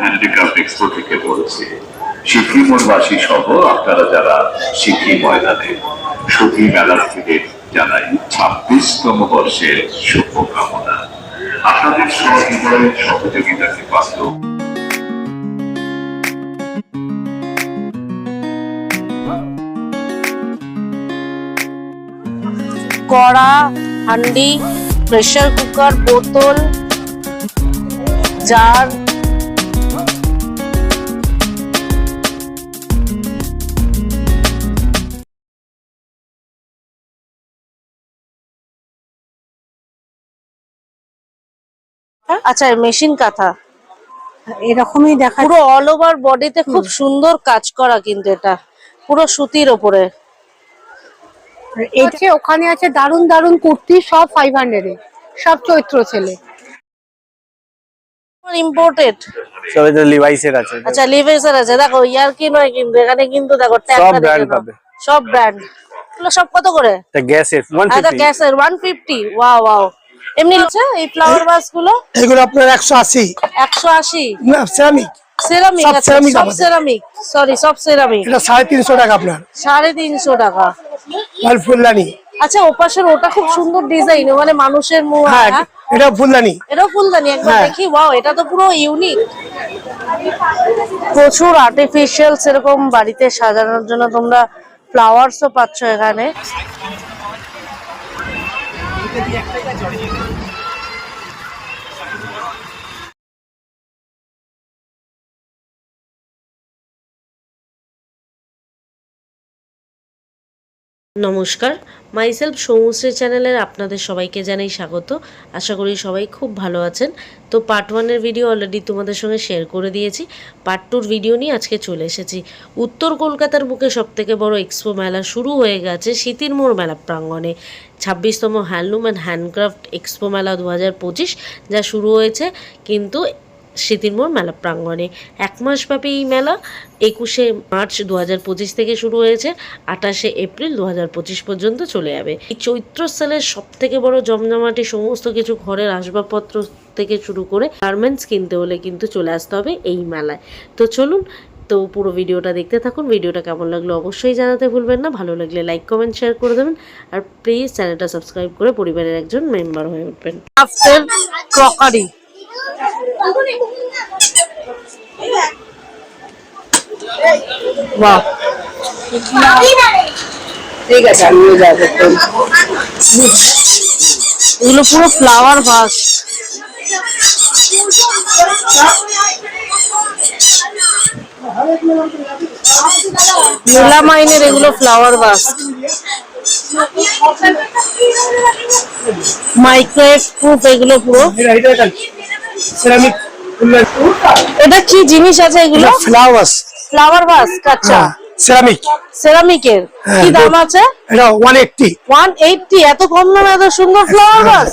Handicraft থেকে বলছি সিকিমবাসী সহ আপনারা যারা ময়দানে সতী মেলার্থীদের জানাই ছাব্বিশতম বর্ষের শুভকামনা। আপনাদের সহজীবনের সহযোগিতাকে পাত্র। কড়া, হান্ডি, প্রেসার কুকার, বোতল, জার আচ্ছা মেশিন কাঁথা। এরকমই দেখা পুরো অল ওভার বডিতে খুব সুন্দর কাজ করা কিন্তু এটা। পুরো সুতির ওপরে। এটা ওখানে আছে দারুণ দারুণ কুর্তি সব ফাইভ হান্ড্রেড সব চৈত্র ছেলে। ইম্পোর্টেড সব এটা লিভাইসের আছে। আচ্ছা লিভেসের আছে। দেখো ইয়ার কি নয় কিন্তু এখানে কিন্তু দেখো সব ট্যাগটা brand দেখে নাও। পাবে। সব ব্র্যান্ড এগুলো সব কত করে? এটা গ্যাসের ওয়ান আচ্ছা গ্যাসের ওয়ান ফিফটি ওয়াও ওয়াও এমনি এই ফ্লাওয়ার ভাসগুলো? এগুলো আপনার একশো আশি। একশো আশি? না সেরামিক সেরামিক সব আচ্ছা সেরামিক সরি সব সেরামিক এটা সাড়ে তিনশো টাকা আপনার। সাড়ে তিনশো টাকা। লাল ফুলদানি। আচ্ছা ওপাশের ওটা খুব সুন্দর ডিজাইন মানে মানুষের মুখ হ্যাঁ হ্যাঁ? এটা ফুলদানি। এটাও ফুলদানি একবার হ্যাঁ। দেখি ওয়াও এটা তো পুরো ইউনিক প্রচুর আর্টিফিশিয়াল সেরকম বাড়িতে সাজানোর জন্য তোমরা ফ্লাওয়ার্সও পাচ্ছ এখানে। 再见，再见，教练 নমস্কার। মাইসেলফ সৌমশ্রী চ্যানেলের আপনাদের সবাইকে জানাই স্বাগত। আশা করি সবাই খুব ভালো আছেন। তো পার্ট ওয়ানের ভিডিও অলরেডি তোমাদের সঙ্গে শেয়ার করে দিয়েছি। পার্ট টুর ভিডিও নিয়ে আজকে চলে এসেছি। উত্তর কলকাতার বুকে সবথেকে বড় এক্সপো মেলা শুরু হয়ে গেছে শীতির মোড় মেলা প্রাঙ্গণে। ছাব্বিশতম হ্যান্ডলুম অ্যান্ড হ্যান্ডক্রাফট এক্সপো মেলা দু হাজার পঁচিশ যা শুরু হয়েছে। কিন্তু স্মৃতিরমোড় মেলা প্রাঙ্গণে। এক মাসব্যাপী এই মেলা একুশে মার্চ দু পঁচিশ থেকে শুরু হয়েছে, আঠাশে এপ্রিল দু পঁচিশ পর্যন্ত চলে যাবে। এই চৈত্র সেলের সব থেকে বড় জমজমাটি সমস্ত কিছু ঘরের আসবাবপত্র থেকে শুরু করে গার্মেন্টস কিনতে হলে কিন্তু চলে আসতে হবে এই মেলায়। তো চলুন, তো পুরো ভিডিওটা দেখতে থাকুন। ভিডিওটা কেমন লাগল অবশ্যই জানাতে ভুলবেন না। ভালো লাগলে লাইক, কমেন্ট, শেয়ার করে দেবেন। আর প্লিজ চ্যানেলটা সাবস্ক্রাইব করে পরিবারের একজন মেম্বার হয়ে উঠবেন। ক্রকারি। বাহ ঠিক আছে এগুলো পুরো ফ্লাওয়ার ভাস। মেলামাইনের এগুলো ফ্লাওয়ার ভাস। মাইক্রোওয়েভ প্রুফ এগুলো পুরো। সেরামিক এটা কি জিনিস আছে এগুলো? ফ্লাওয়ার্স ফ্লাওয়ার ভাস আচ্ছা। সেরামিক সেরামিকের হ্যাঁ, কি দাম আছে? এটা ওয়ান এইটটি ওয়ান এইটটি এত কম দামে এত সুন্দর ফ্লাওয়ার ভাস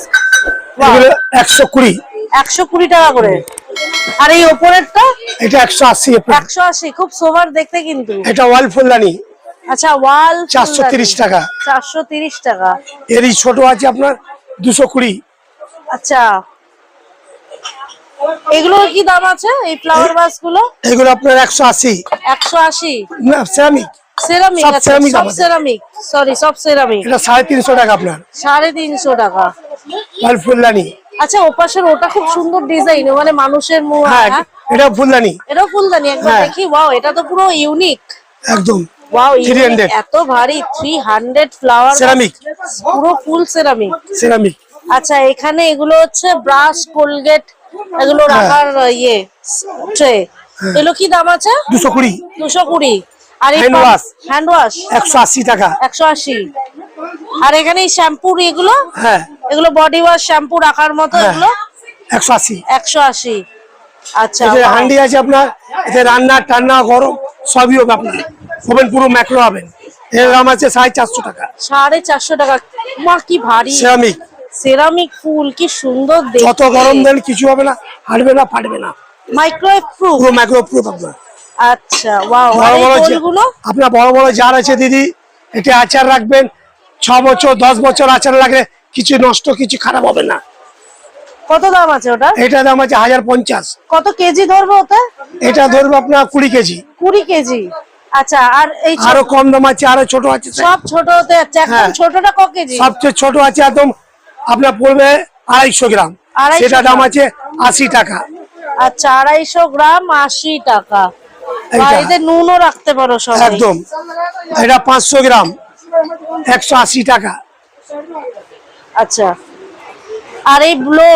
এগুলো একশো কুড়ি। একশো কুড়ি টাকা করে। আর এই ওপরেরটা? এটা একশো আশি একশো আশি খুব সোবার দেখতে কিন্তু। এটা ওয়াল ফুলদানি। আচ্ছা ওয়াল চারশো তিরিশ টাকা। চারশো তিরিশ টাকা। এরই ছোট আছে আপনার দুশো কুড়ি। আচ্ছা। এগুলো কি দাম আছে? এই ফ্লাওয়ার ভাসগুলো? এগুলো আপনার একশো আশি। একশো আশি? না সেরামিক সেরামিক সব আচ্ছা সব সেরামিক সরি সব সেরামিক এটা সাড়ে তিনশো টাকা আপনার। সাড়ে তিনশো টাকা। ওয়াল ফুলদানি। আচ্ছা ওপাশের ওটা খুব সুন্দর ডিজাইন মানে মানুষের মুখ হ্যাঁ হ্যাঁ? এটা ফুলদানি। এটাও ফুলদানি একবার হ্যাঁ। দেখি। ওয়াও এটা তো পুরো ইউনিক একদম। ওয়াও 300 এত ভারী থ্রি হান্ড্রেড ফ্লাওয়ার Ceramic। পুরো ফুল সেরামিক সেরামিক আচ্ছা এখানে এগুলো হচ্ছে ব্রাশ কোলগেট এগুলো রাখার ইয়ে ট্রে। এগুলো কি দাম আছে? দুশো কুড়ি। দুশো কুড়ি। আর হ্যান্ড ওয়াশ একশো আশি টাকা। একশো আশি। আর এখানে শ্যাম্পুর এগুলো? হ্যাঁ। এগুলো বডি ওয়াশ শ্যাম্পু রাখার মতো হ্যাঁ। এগুলো? একশো আশি। একশো আশি। আচ্ছা হান্ডি আছে আপনার এতে রান্না টান্না গরম সবই হবে আপনার। ওভেন পুরো ম্যাক্রো হবেন এর দাম আছে সাড়ে চারশো টাকা। সাড়ে চারশো টাকা। মা কি ভারী। সেরামিক সেরামিক ফুল কি সুন্দর যত গরম দেন কিছু হবে না হাঁটবে না ফাটবে না। মাইক্রোওয়েভ প্রুফ পুরো ম্যাক্রো প্রুফ আপনার। আচ্ছা ওয়াও বড় বড় ফুলগুলো? আপনার বড় বড় জার আছে দিদি এটা আচার রাখবেন। ছ বছর দশ বছর আচার লাগলে কিছু নষ্ট কিছু খারাপ হবে না। কত দাম আছে ওটা? এটা দাম আছে হাজার পঞ্চাশ। কত কেজি ধরবে ওতে? এটা ধরবো আপনার কুড়ি কেজি। কুড়ি কেজি। আচ্ছা আর এই আরও কম দাম আছে আরও ছোট আছে। সব ছোট হতে যাচ্ছে একদম হ্যাঁ। ছোটটা ক কেজি? সবচেয়ে ছোট আছে একদম আপনার পড়বে আড়াইশো গ্রাম। সেটা দাম আছে আশি টাকা। আচ্ছা আড়াইশো গ্রাম আশি টাকা। বাড়িতে নুনও রাখতে পারো সবাই। একদম। এটা পাঁচশো গ্রাম। একশো আশি টাকা। আচ্ছা। আর এই ব্লো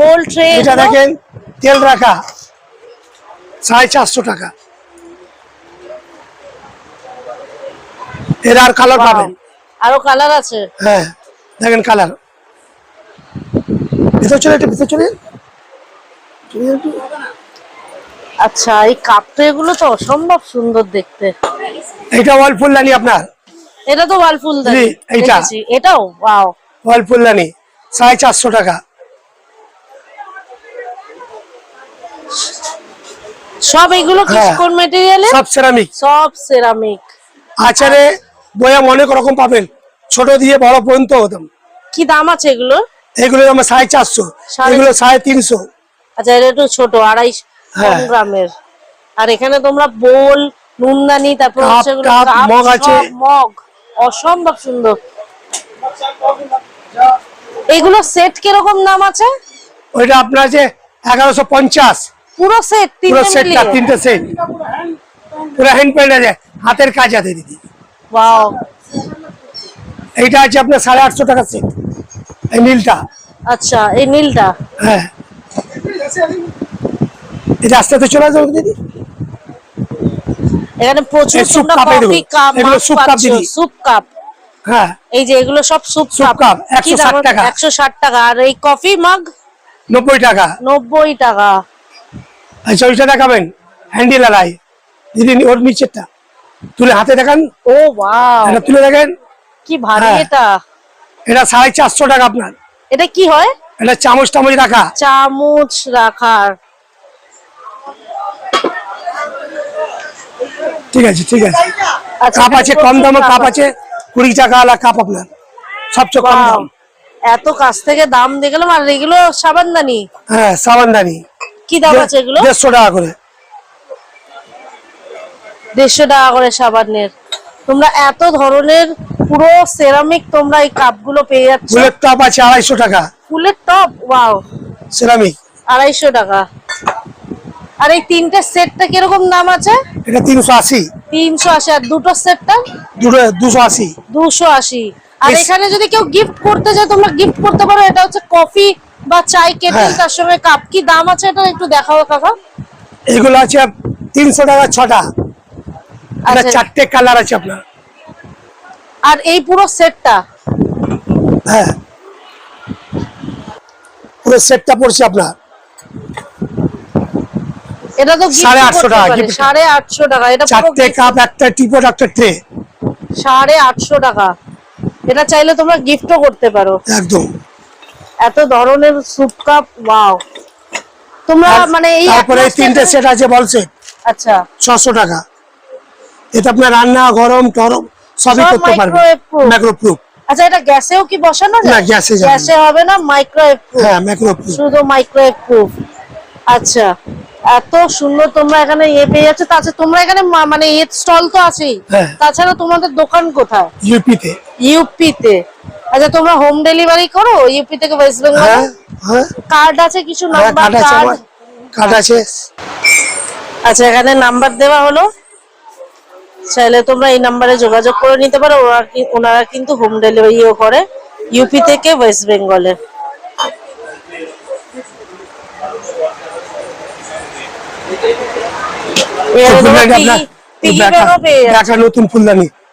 বোল ট্রে এটা দেখেন তেল রাখা। সাড়ে চারশো টাকা। এর আর কালার পাবেন। আরও কালার আছে? হ্যাঁ দেখেন কালার ভিতর চলে এটা ভিতর চলে আচ্ছা এই কাপ এগুলো তো অসম্ভব সুন্দর দেখতে। এটা ওয়াল ফুলদানি আপনার। এটা তো ওয়ালফুল জি, এইটা। এটাও ওয়াও। ওয়াল ফুলদানি সাড়ে চারশো টাকা। সব এগুলো কি হ্যাঁ। কোন মেটেরিয়ালে সব সেরামিক সব সেরামিক আচারে বয়াম অনেক রকম পাবেন। ছোট দিয়ে বড় পর্যন্ত হতাম কি দাম আছে এগুলো এগুলো আমার সাড়ে চারশো এগুলো সাড়ে তিনশো। আচ্ছা এটা একটু ছোট আড়াই হ্যাঁ। গ্রামের। আর এখানে তোমরা বোল নুনদানি তারপর মগ আছে। মগ। অসম্ভব সুন্দর। এগুলো সেট কীরকম দাম আছে? ওইটা আপনার আছে এগারোশো পঞ্চাশ। পুরো সেট পুরো সেটটা তিনটে সেট পুরো হ্যান্ড পেন্ট আছে হাতের কাজ আছে দিদি। ওয়াও এইটা আছে আপনার সাড়ে আটশো টাকা সেট এই নীলটা। আচ্ছা এই নীলটা। হ্যাঁ। চলে দিদি। এখানে প্রচুর তোমরা কফি কাপ cup দিদি। স্যুপ কাপ হ্যাঁ। এই যে এগুলো সব স্যুপ কাপ 160 টাকা। একশো ষাট টাকা। আর এই কফি মাগ নব্বই টাকা। নব্বই টাকা। আচ্ছা ওইটা দেখাবেন। হ্যান্ডেল আলাই দিদি ওর নিচেরটা। তুলে হাতে দেখান। ও ওয়াও এটা তুলে দেখেন। কি ভারী হ্যাঁ। এটা। এটা সাড়ে চারশো টাকা আপনার। এটা কি হয়? এটা চামচ টামচ রাখা। চামচ রাখার। ঠিক আছে ঠিক আছে। আচ্ছা, কাপ আছে কম দামে কাপ কাপ আছে কুড়ি টাকা আলা কাপ আপনার। সবচেয়ে কম দাম। এত কাছ থেকে দাম দেখলাম আর এগুলো সাবানদানি? হ্যাঁ সাবানদানি। কি দাম আছে এগুলো? দেড়শো টাকা করে। দেড়শো টাকা করে সাবানের। তোমরা এত ধরনের পুরো সেরামিক তোমরা এই কাপগুলো পেয়ে যাচ্ছ। বুলেট টপ আছে আড়াইশো টাকা। ফুলের টপ ওয়াও সেরামিক আড়াইশো টাকা। আর এই তিনটে সেটটা কীরকম দাম আছে? এটা তিনশো আশি। তিনশো আশি। আর দুটো সেটটা? দুটো দুশো আশি। দুশো আশি। আর এখানে যদি কেউ গিফট করতে চায় তোমরা গিফট করতে পারো। এটা হচ্ছে কফি বা চাই কেটেল হ্যাঁ। তার সঙ্গে কাপ কি দাম আছে এটা একটু দেখাও কাকা। এগুলো আছে তিনশো টাকা ছটা। আর আচ্ছা। চারটে কালার আছে আপনার। আর এই পুরো সেটটা হ্যাঁ। পুরো সেটটা পড়ছে আপনার। এটা তো gift সাড়ে আটশো করতে টাকা, পারে। gift। সাড়ে আটশো টাকা। এটা চারটে কাপ একটা টিপট একটা ট্রে সাড়ে আটশো টাকা। এটা চাইলে তোমরা গিফটও করতে পারো। একদম। এত ধরনের স্যুপ কাপ ওয়াও তোমরা মানে এই তারপরে তিনটে সেট আছে বল সেট আচ্ছা। ছশো টাকা। এটা আপনার রান্না গরম টরম সবই সব করতে পারবে। microwave প্রুফ আচ্ছা এটা গ্যাসেও কি বসানো যায়? না, গ্যাসে যাবে গ্যাসে হবে না মাইক্রোওয়েভ হ্যাঁ ম্যাক্রো প্রুফ শুধু মাইক্রোওয়েভ প্রুফ আচ্ছা এত সুন্দর তোমরা এখানে ইয়ে পেয়ে যাচ্ছ। তাছাড়া তোমরা এখানে মানে ইয়ে স্টল তো আছেই। হ্যাঁ। তাছাড়া তোমাদের দোকান কোথায়? ইউপিতে। ইউপি তে আচ্ছা তোমরা হোম ডেলিভারি করো? ইউপি থেকে ওয়েস্ট বেঙ্গল হ্যাঁ হ্যাঁ। কার্ড আছে কিছু? হ্যাঁ নাম্বার কার্ড আছে কার্ড আছে। আচ্ছা এখানে নাম্বার দেওয়া হলো। চাইলে তোমরা এই নাম্বারে যোগাযোগ করে নিতে পারো। ওরা ওনারা কিন্তু হোম ডেলিভারিও করে ইউপি থেকে ওয়েস্ট বেঙ্গলে ফুলদানি নতুন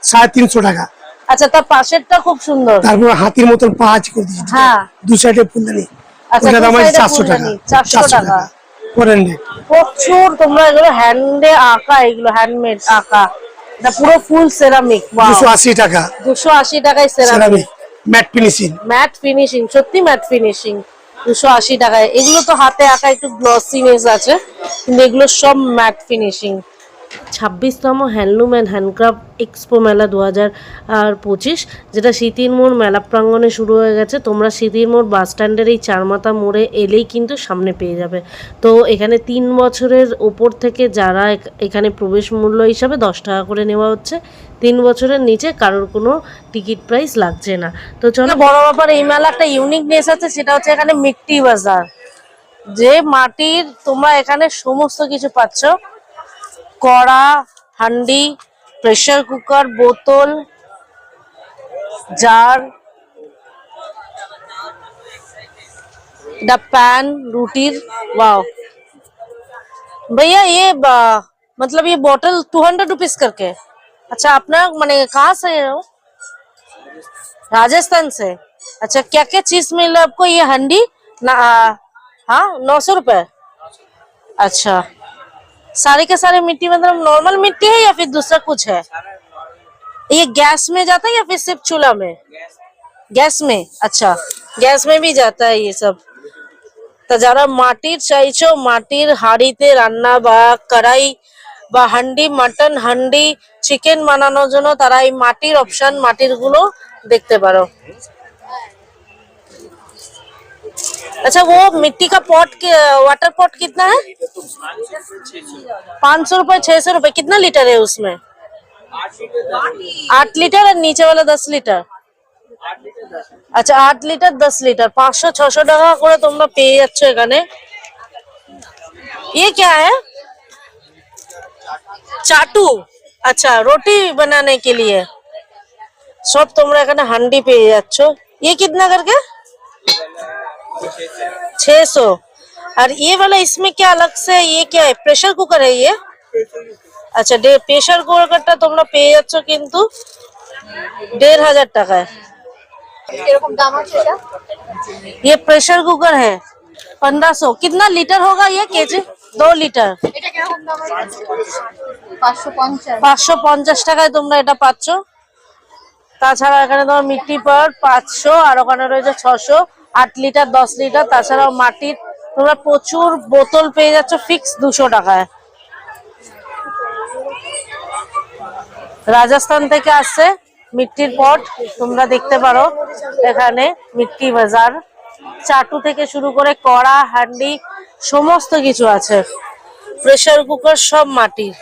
সাড়ে তিনশো টাকা। আচ্ছা তার পাশেরটা খুব সুন্দর। তারপর হাতির মতন পাঁচ করে দিয়েছি। হ্যাঁ। দু সাইডে ফুলদানি। আচ্ছা, ওটা দাম আছে চারশো টাকা। ফুলদানি, 400 টাকা। প্রচুর তোমরা এগুলো হ্যান্ডে আঁকা এগুলো হ্যান্ডমেড আঁকা। এটা পুরো ফুল সেরামিক দুশো আশি টাকা। দুশো আশি টাকায় ceramic matte finishing matte finishing সত্যি ম্যাট ফিনিশিং দুশো আশি টাকায়। এগুলো তো হাতে আঁকা একটু গ্লসিনেস আছে কিন্তু এগুলো সব ম্যাট ফিনিশিং ছাব্বিশতম হ্যান্ডলুম অ্যান্ড হ্যান্ডক্রাফট এক্সপো মেলা দু হাজার পঁচিশ, যেটা সিতির মোড় মেলা প্রাঙ্গণে শুরু হয়ে গেছে। তোমরা সিতির মোড় বাস স্ট্যান্ডের এই চারমাথা মোড়ে এলেই কিন্তু সামনে পেয়ে যাবে। তো এখানে তিন বছরের ওপর থেকে যারা এখানে প্রবেশ মূল্য হিসাবে দশ টাকা করে নেওয়া হচ্ছে, তিন বছরের নিচে কারোর কোনো টিকিট প্রাইস লাগছে না। তো চলো বড় ব্যাপার, এই মেলা একটা ইউনিকনেস আছে, সেটা হচ্ছে এখানে মিট্টি বাজার। যে মাটির তোমরা এখানে সমস্ত কিছু পাচ্ছ কড়া হান্ডি প্রেসার কুকার বোতল জার द पैन रूटीर वाओ भैया ये बा- मतलब ये बॉटल टू हंड्रेड रुपीज करके अच्छा अपना मैंने कहाँ से हो राजस्थान से अच्छा क्या क्या चीज मिल रहा है आपको ये हंडी ना हाँ नौ सौ रुपए अच्छा सारे के सारे मिट्टी मतलब नॉर्मल मिट्टी है या फिर दूसरा कुछ है ये गैस में जाता है या फिर सिर्फ चूल्हा में গ্যাস মে আচ্ছা গ্যাস মে भी जाता है ये सब তা যারা মাটির চাইছো মাটির হাঁড়িতে রান্না বা কড়াই বা হান্ডি মাটন হান্ডি চিকেন বানানোর জন্য তারা এই মাটির অপশন মাটির গুলো দেখতে পারো अच्छा वो मिट्टी का पॉट वाटर पॉट कितना है पाँच सौ रुपए छह सौ रुपए कितना लीटर है उसमें आठ लीटर और नीचे वाला दस लीटर আচ্ছা আট লিটার দশ লিটার পাঁচশো ছশো টাকা করে তোমরা পেয়ে যাচ্ছ এখানে ये क्या है চাটু আচ্ছা রুটি বানানে के लिए সব তোমরা এখানে হান্ডি পেয়ে যাচ্ছ ये कितना करके छह सौ और ये वाला इसमें क्या अलग से ये क्या है प्रेशर कुकर है ये আচ্ছা ডে প্রেশার কুকারটা তোমরা পেয়ে যাচ্ছ কিন্তু দেড় হাজার টাকায় এরকম দাম আছে এটা ये प्रेशर कुकर है पंद्रह सौ कितना लीटर होगा ये केजी दो লিটার এটা কিরকম দাম আছে পাঁচশো পঞ্চাশ পাঁচশো পঞ্চাশ টাকায় তোমরা এটা পাচ্ছ তাছাড়া এখানে তোমার মিট্টি পাওয়ার পাঁচশো আর ওখানে রয়েছে ছশো আট লিটার, দশ লিটার, তাছাড়াও মাটির তোমরা প্রচুর বোতল পেয়ে যাচ্ছ ফিক্স দুশো টাকায়। রাজস্থান থেকে আসছে মিট্টির পট, তোমরা দেখতে পারো এখানে মিট্টি বাজার। চাটু থেকে শুরু করে কড়া, হান্ডি, সমস্ত কিছু আছে। প্রেসার কুকার সব মাটির।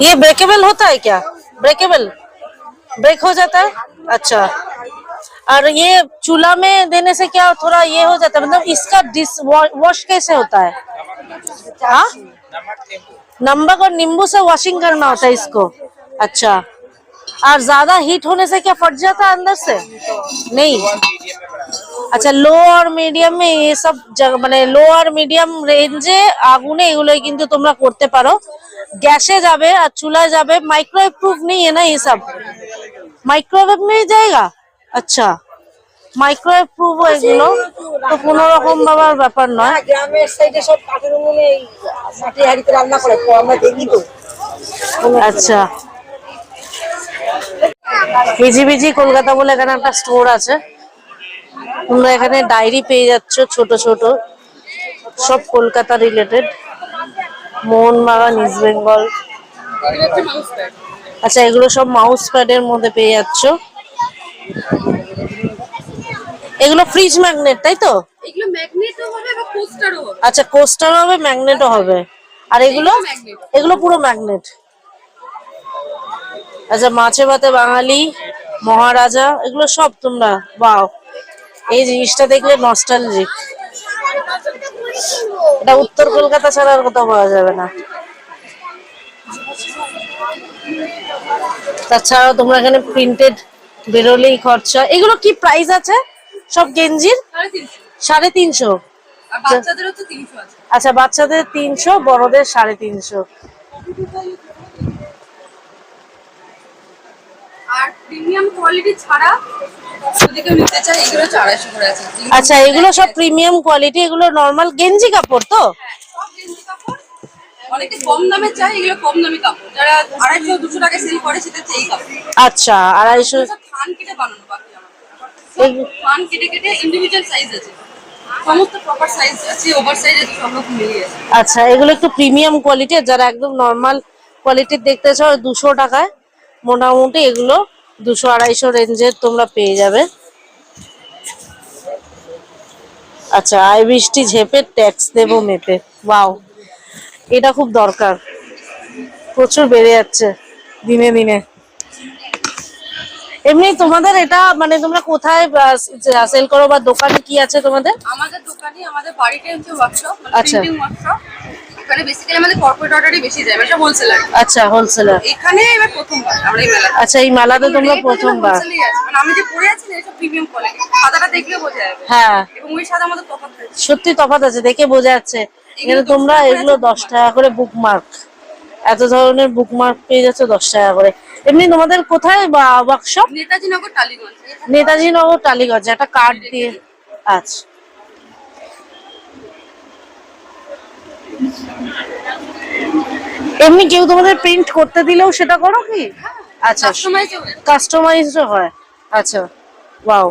ये ब्रेकेबल होता है क्या? ब्रेकेबल ब्रेक हो जाता है? अच्छा। और ये चूल्हा में देने से क्या थोड़ा ये हो जाता है? मतलब इसका डिस वॉश कैसे होता है? हाँ? नमक और नींबू से वॉशिंग करना होता है इसको। अच्छा। और ज़्यादा हीट होने से क्या फट जाता है अंदर से? नहीं। আচ্ছা লো আর মিডিয়ামে এসব মানে লো আর মিডিয়াম রেঞ্জে আগুনে এগুলোই কিন্তু তোমরা করতে পারো। গ্যাসে যাবে আর চুলায় যাবে। মাইক্রোওয়েভ প্রুফ নেই না এসব মাইক্রোওয়েভ নেই জায়গা? আচ্ছা মাইক্রোওয়েভ প্রুফ এগুলো? তো কোনো রকম বাবার ব্যাপার নয়। হ্যাঁ, গ্রামের সাইডে সব কাঠের উনুনে মাটি হাড়িতে রান্না করে। আমরা দেখি তো। আচ্ছা। বিজি বিজি কলকাতা বলে এখানে একটা স্টোর আছে। তোমরা এখানে ডায়েরি পেয়ে যাচ্ছ ছোট ছোট। সব Kolkata related Mohun Bagan East Bengal আচ্ছা এগুলো সব মাউস প্যাডের মধ্যে পেয়ে যাচ্ছ। এগুলো ফ্রিজ ম্যাগনেট তাই তো? এগুলো ম্যাগনেটও হবে বা পোস্টারও হবে? আচ্ছা কোস্টার হবে ম্যাগনেটও হবে। আর এগুলো? এগুলো পুরো ম্যাগনেট আচ্ছা মাছে ভাতে বাঙালি মহারাজা এগুলো সব তোমরা বাও এই জিনিসটা দেখলে নস্টালজিক এটা উত্তর কলকাতা ছাড়া আর কোথাও পাওয়া যাবে না। তাছাড়াও তোমরা এখানে প্রিন্টেড বেরোলেই খরচা। এগুলো কি প্রাইস আছে? সব গেঞ্জির? সাড়ে তিনশো। আচ্ছা বাচ্চাদের তিনশো বড়দের সাড়ে তিনশো। আর প্রিমিয়াম কোয়ালিটি ছাড়া আচ্ছা এগুলো সব প্রিমিয়াম কোয়ালিটি এগুলো নর্মাল গেঞ্জি কাপড় তো? হ্যাঁ, আচ্ছা আড়াইশো আচ্ছা এগুলো একটু প্রিমিয়াম কোয়ালিটির যারা একদম নর্মাল কোয়ালিটির দেখতে চাও দুশো টাকায় মোটামুটি এগুলো দুশো আড়াইশো রেঞ্জের তোমরা পেয়ে যাবে। আচ্ছা আই বৃষ্টি ঝেপে ট্যাক্স দেবো মেপে। বাও এটা খুব দরকার। প্রচুর বেড়ে যাচ্ছে দিনে দিনে। এমনি তোমাদের এটা মানে তোমরা কোথায় সেল করো বা দোকানে কি আছে তোমাদের? আমাদের দোকানে আমাদের বাড়িতে হচ্ছে ওয়ার্কশপ মানে আচ্ছা। প্রিন্টিং ওয়ার্কশপ বেসিক্যালি আমাদের কর্পোরেট অর্ডারই বেশি যায় এটা হোলসেলার আচ্ছা হোলসেলার এখানে এবার প্রথমবার আমরা এই মেলাতে। আচ্ছা এই মেলাতে তোমরা প্রথমবার? মানে আমি যে পরে আছি না এটা প্রিমিয়াম কোয়ালিটি সাদাটা দেখলে বোঝা যাবে। হ্যাঁ। এবং ওই মধ্যে তফাৎ রয়েছে সত্যি তফাৎ আছে দেখে বোঝা যাচ্ছে। এখানে তোমরা এগুলো দশ টাকা করে বুকমার্ক এত ধরনের বুকমার্ক পেয়ে যাচ্ছে দশ টাকা করে। এমনি তোমাদের কোথায় বা ওয়ার্কশপ নেতাজি নগর টালিগঞ্জ। নেতাজি নগর টালিগঞ্জ একটা কার্ড দিয়ে। আচ্ছা। এমনি কেউ তোমাদের প্রিন্ট করতে দিলেও সেটা করো কি? আচ্ছা কাস্টমাইজ হয়। আচ্ছা ওয়াও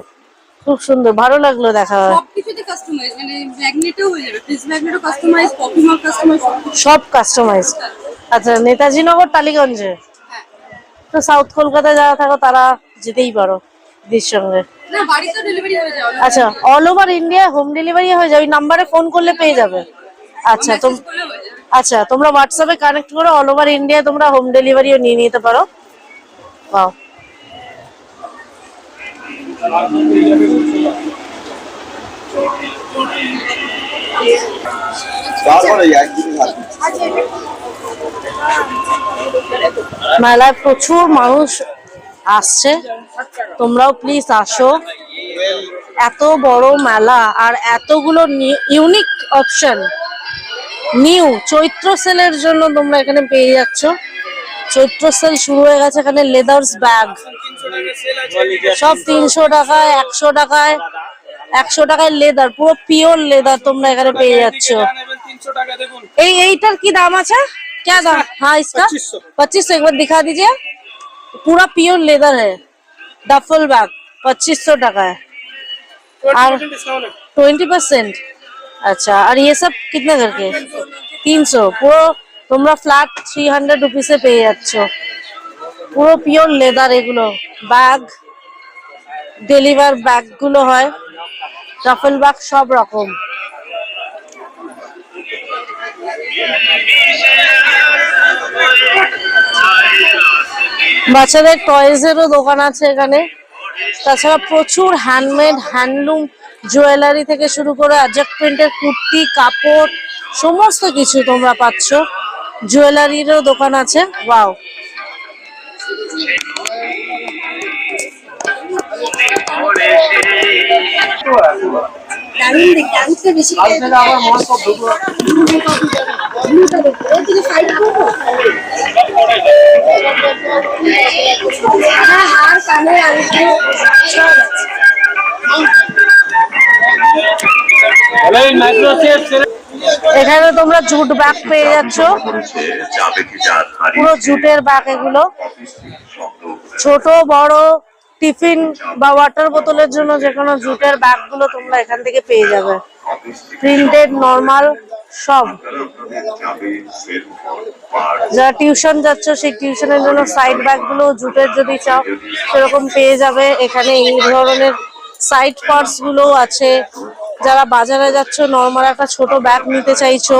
খুব সুন্দর ভালো লাগল দেখা হয়। সবকিছুতে কাস্টমাইজ মানে ম্যাগনেটও হয়ে যাবে। ফ্রিজ ম্যাগনেটও কাস্টমাইজ কপি মার্ক কাস্টমাইজ সব কাস্টমাইজ আচ্ছা নেতাজি নগর টালিগঞ্জে? তো সাউথ কলকাতায় যারা থাকো তারা যেতেই পারো দিদির সঙ্গে। হয়ে আচ্ছা all over India home delivery হয়ে যাবে। ওই নাম্বারে ফোন করলে পেয়ে যাবে। আচ্ছা তো আচ্ছা তোমরা হোয়াটসঅ্যাপে কানেক্ট করে অল ওভার ইন্ডিয়া তোমরা হোম ডেলিভারিও নিয়ে নিতে পারো। বাও মেলায় প্রচুর মানুষ আসছে। তোমরাও প্লিজ আসো। এত বড় মেলা আর এতগুলো ইউনিক অপশন নিউ চৈত্র সেলের জন্য তোমরা এখানে পেয়ে যাচ্ছ চৈত্র সেল শুরু হয়ে গেছে এখানে লেদার্স ব্যাগ সব তিনশো টাকায় একশো টাকায় একশো টাকায় লেদার পুরো পিওর লেদার তোমরা এখানে পেয়ে যাচ্ছ এই এইটার কি দাম আছে क्या दाम हाँ इसका पच्चीस सौ एक बार दिखा दीजिए पूरा प्योर लेदर है डफल बैग पच्चीस सौ टका है और ट्वेंटी परसेंट अच्छा और ये सब कितने करके তিন শো পুরো তোমরা ফ্ল্যাট থ্রি হান্ড্রেড রুপিসে পেয়ে যাচ্ছ পুরো পিওর লেদার এগুলো ব্যাগ ডেলিভার ব্যাগগুলো হয় রাফেল ব্যাগ সব রকম বাচ্চাদের টয়েজেরও দোকান আছে এখানে তাছাড়া প্রচুর হ্যান্ডমেড হ্যান্ডলুম জুয়েলারি থেকে শুরু করে আজক প্রিন্টের কুর্তি কাপড় সমস্ত কিছু তোমরা পাচ্ছ। জুয়েলারিরও দোকান আছে। ওয়াও। হার কানে আছে। এখানে তোমরা জুট ব্যাগ পেয়ে যাচ্ছ। পুরো জুটের ব্যাগ এগুলো। ছোট, বড়, টিফিন বা ওয়াটার বোতলের জন্য যে কোনো জুটের ব্যাগগুলো তোমরা এখান থেকে পেয়ে যাবে। প্রিন্টেড, নর্মাল, সব। যারা টিউশন যাচ্ছ, সেই টিউশনের জন্য সাইড ব্যাগগুলো জুটের যদি চাও, সেরকম পেয়ে যাবে। এখানে এই ধরনের সাইড পার্টসগুলো আছে। যারা বাজারে যাচ্ছ নর্মাল একটা ছোট ব্যাগ নিতে চাইছো,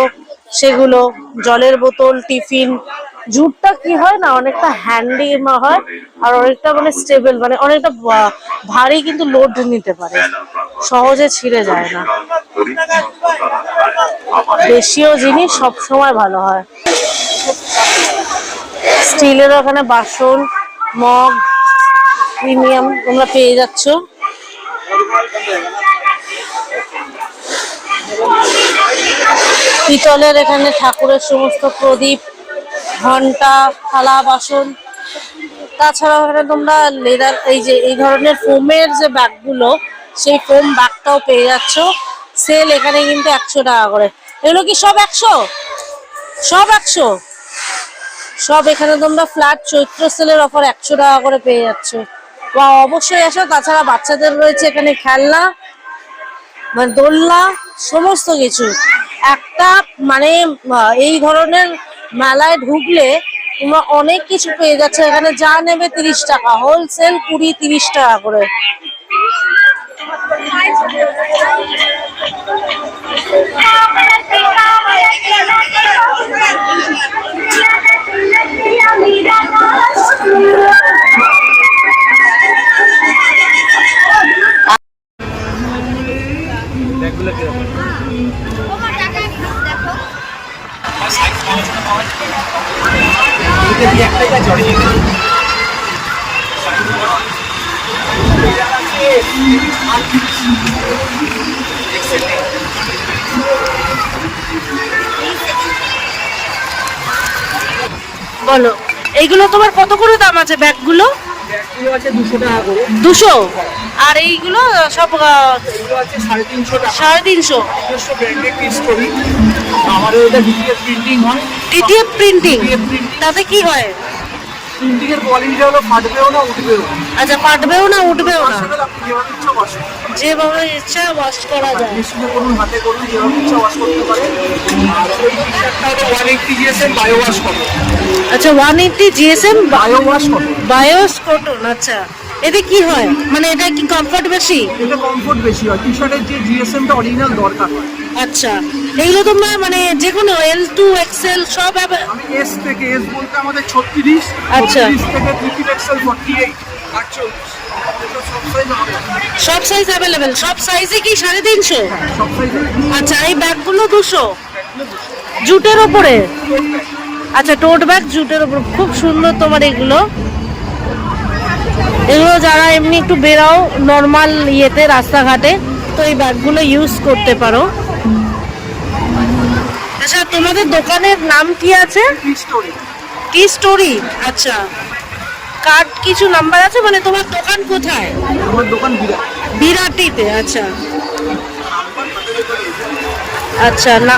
সেগুলো, জলের বোতল, টিফিন, জুটটা কি হয় না, অনেকটা হ্যান্ডি হয়, আর অনেকটা মানে স্টেবল মানে অনেকটা ভারী কিন্তু লোড নিতে পারে। সহজে ছিঁড়ে যায় না। দেশীয় জিনিস সব সময় ভালো হয়। স্টিলের ওখানে বাসন, মগ, প্রিমিয়াম তোমরা পেয়ে যাচ্ছ। পিতলের এখানে ঠাকুরের সমস্ত প্রদীপ ঘণ্টা থালা, বাসন। তাছাড়াও এখানে তোমরা লেদার এই যে, এই ধরনের ফোমের যে ব্যাগগুলো, সেই ফোম ব্যাগটাও পেয়ে যাচ্ছ। সেল এখানে কিন্তু একশো টাকা করে। এগুলো কি সব একশো? সব একশো? সব এখানে তোমরা ফ্ল্যাট চৈত্র সেলের অফার একশো টাকা করে পেয়ে যাচ্ছ। বা অবশ্যই আসো। তাছাড়া বাচ্চাদের রয়েছে এখানে খেলনা মানে দোলনা, সমস্ত কিছু। একটা মানে এই ধরনের মেলায় ঢুকলে তোমরা অনেক কিছু পেয়ে যাচ্ছে। এখানে যা নেবে তিরিশ টাকা হোলসেল কুড়ি তিরিশ টাকা করে। বলো এইগুলো তোমার কত করে দাম আছে ব্যাগগুলো? দুশো টাকা করে। দুশো? আর এইগুলো সব আছে সাড়ে তিনশো আমাদের এটা ডিটিএফ প্রিন্টিং হয়। ডিটিএফ প্রিন্টিং তাতে কি হয়? কোয়ালিটিটা হলো ফাটবেও না উঠবেও না। আচ্ছা পাটবেও না উঠবেও না। আপনি যেভাবে ইচ্ছা বসে যেভাবে ইচ্ছা ওয়াশ করা যায়। মেশিনে করুন হাতে করুন যেভাবে ইচ্ছা ওয়াশ করতে পারে। আর টি-শার্টটা হলো one eighty GSM bio wash করুন আচ্ছা one eighty GSM bio wash করো। বায়োস কটন আচ্ছা। এতে কি হয়? মানে এটা কি কমফর্ট বেশি? এটা কমফোর্ট বেশি হয়। টি শার্টের যে জিএসএমটা অরিজিনাল দরকার হয়। আচ্ছা। এগুলো তোমরা মানে যে কোনো এল টু এক্সেল সব আমি এস থেকে এস বলতে আমাদের ছত্রিশ আচ্ছা। থেকে ট্রিপল এক্সেল ফর্টি এইট আটচল্লিশ সব সাইজ অ্যাভেলেবেল সব সাইজে কি সাড়ে তিনশো? আচ্ছা এই ব্যাগগুলো দুশো? জুটের ওপরে? আচ্ছা টোট ব্যাগ জুটের ওপর। খুব সুন্দর তোমার এগুলো। এগুলো যারা এমনি একটু বেরাও নর্মাল ইয়েতে রাস্তাঘাটে তো এই ব্যাগগুলো ইউজ করতে পারো। আচ্ছা তোমাদের দোকানের নাম কি আছে? টি স্টোরি আচ্ছা। কার্ড কিছু নাম্বার আছে? মানে তোমার দোকান কোথায়? আমার দোকান বিরাটিতে আচ্ছা। আচ্ছা না।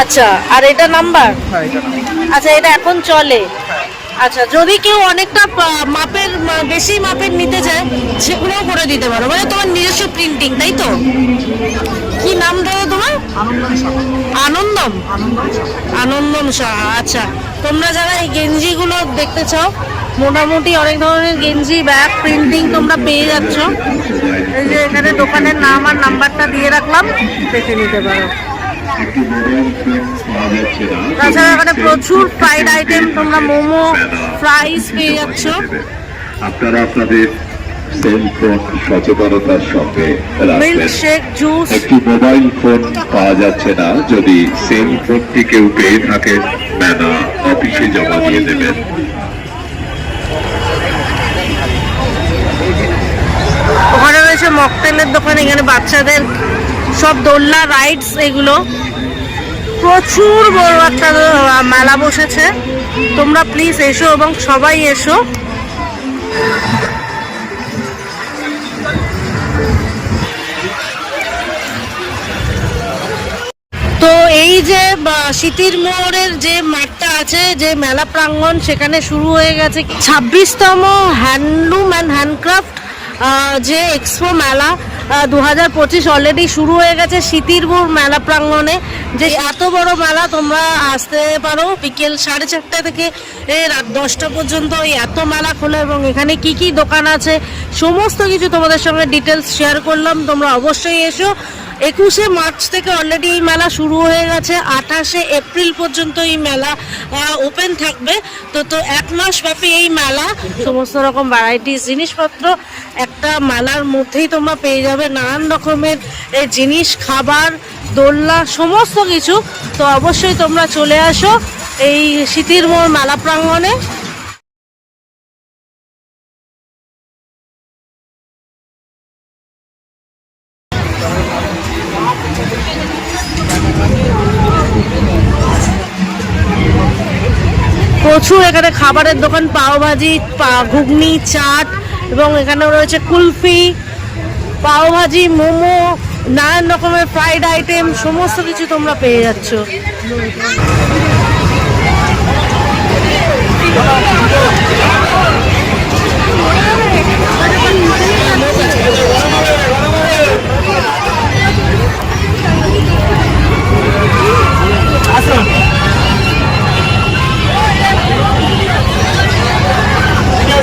আচ্ছা আর এটা নাম্বার হ্যাঁ। আচ্ছা এটা এখন চলে। আচ্ছা যদি কেউ অনেকটা মাপের বেশি মাপের নিতে চায়, সেগুলোও করে দিতে পারো। মানে তোমার নিজস্ব প্রিন্টিং তাই তো? কি নাম দাদা তোমার? আনন্দম। আনন্দম সাহা। আচ্ছা তোমরা যারা এই গেঞ্জিগুলো দেখতে চাও, মোটামুটি অনেক ধরনের গেঞ্জি, ব্যাগ প্রিন্টিং তোমরা পেয়ে যাচ্ছ। এই যে এখানে দোকানের নাম আর নাম্বারটা দিয়ে রাখলাম, দেখে নিতে পারো। তাছাড়া এখানে প্রচুর ফ্রাইড আইটেম তোমরা মোমো ফ্রাইস পেয়ে যাচ্ছ। আপনারা আপনাদের সচেতনতার সঙ্গে মিল্ক শেক জুস একটি মোবাইল ফোন পাওয়া যাচ্ছে না যদি সেল ফোনটি কেউ পেয়ে ম্যানা অফিসে জমা দিয়ে দেবেন। ওখানে রয়েছে মকটেলের দোকান এখানে বাচ্চাদের সব দোলনা রাইডস এগুলো। প্রচুর বড় একটা মেলা বসেছে। তোমরা প্লিজ এসো এবং সবাই এসো। তো এই যে বা, সিতির মোড়ের যে মাঠটা আছে যে মেলা প্রাঙ্গণ সেখানে শুরু হয়ে গেছে ছাব্বিশতম হ্যান্ডলুম অ্যান্ড হ্যান্ডক্রাফট যে এক্সপো মেলা। দু হাজার পঁচিশ অলরেডি শুরু হয়ে গেছে সিতিরপুর মেলা প্রাঙ্গণে। যে এত বড় মেলা, তোমরা আসতে পারো বিকেল সাড়ে চারটা থেকে রাত দশটা পর্যন্ত এই এত মেলা খোলা এবং এখানে কি কি দোকান আছে, সমস্ত কিছু তোমাদের সঙ্গে ডিটেলস শেয়ার করলাম। তোমরা অবশ্যই এসো। একুশে মার্চ থেকে অলরেডি এই মেলা শুরু হয়ে গেছে। আঠাশে এপ্রিল পর্যন্ত এই মেলা ওপেন থাকবে। তো তো এক মাস ব্যাপী এই মেলা, সমস্ত রকম ভ্যারাইটিস জিনিসপত্র একটা মেলার মধ্যেই তোমরা পেয়ে যাবে। নানান রকমের জিনিস, খাবার, দোলনা, সমস্ত কিছু। তো অবশ্যই তোমরা চলে আসো এই শীতির মোড়, মেলা প্রাঙ্গণে। এখানে খাবারের দোকান, পাওভাজি ঘুগনি, চাট এবং এখানে রয়েছে কুলফি, পাওভাজি, মোমো, নানান রকমের ফ্রাইড আইটেম সমস্ত কিছু তোমরা পেয়ে যাচ্ছ Awesome.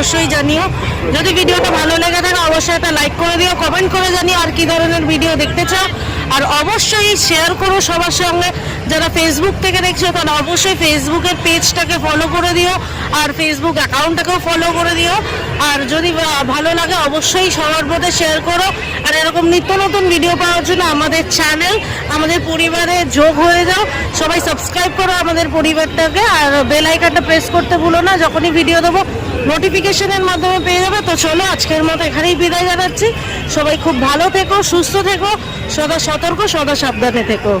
অবশ্যই জানিও। যদি ভিডিওটা ভালো লেগে থাকে, অবশ্যই একটা লাইক করে দিও কমেন্ট করে জানিও আর কি ধরনের ভিডিও দেখতে চাও। আর অবশ্যই শেয়ার করো সবার সঙ্গে। যারা ফেসবুক থেকে দেখছ তারা অবশ্যই ফেসবুকের পেজটাকে ফলো করে দিও আর ফেসবুক অ্যাকাউন্টটাকেও ফলো করে দিও। আর যদি ভালো লাগে, অবশ্যই সবার মধ্যে শেয়ার করো। আর এরকম নিত্য নতুন ভিডিও পাওয়ার জন্য আমাদের চ্যানেল আমাদের পরিবারে যোগ হয়ে যাও। সবাই সাবস্ক্রাইব করো আমাদের পরিবারটাকে। আর বেল আইকনটা প্রেস করতে ভুলো না, যখনই ভিডিও দেবো নোটিফিকেশনের মাধ্যমে পেয়ে যাবে। তো চলো, আজকের মতো এখানেই বিদায় জানাচ্ছি। সবাই খুব ভালো থেকো, সুস্থ থেকো, সদা সতর্ক, সদা সাবধানে থেকো।